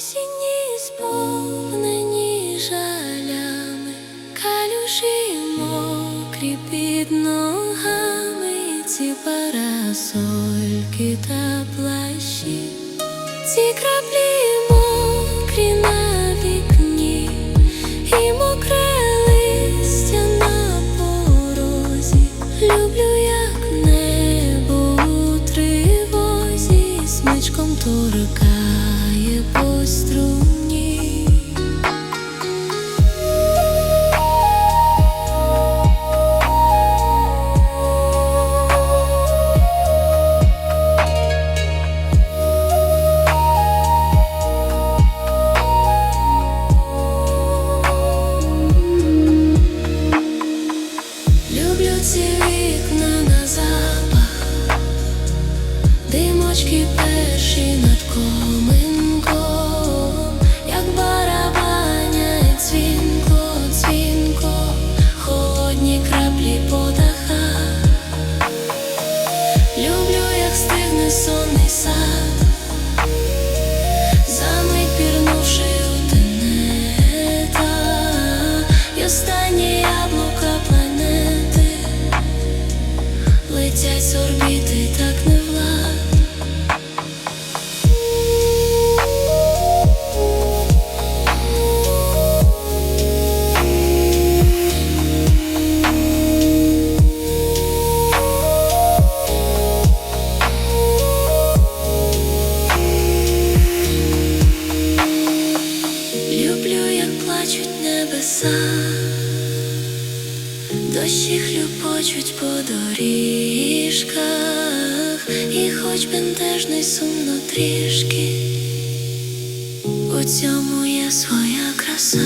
осінні сповнені жалями, калюші мокрі під ногами, ці парасольки та плащі, ці краплі мокрі на вікні, і мокре листя на порозі. Люблю як небо у смичком торка. Ці вікна на запах, димочки перші над коминком, як барабаня дзвінко, дзвінко, холодні краплі по дахах. Люблю, як стигне сонний дощі хлюпочуть по доріжках, і хоч бентежний сумно трішки, у цьому є своя краса.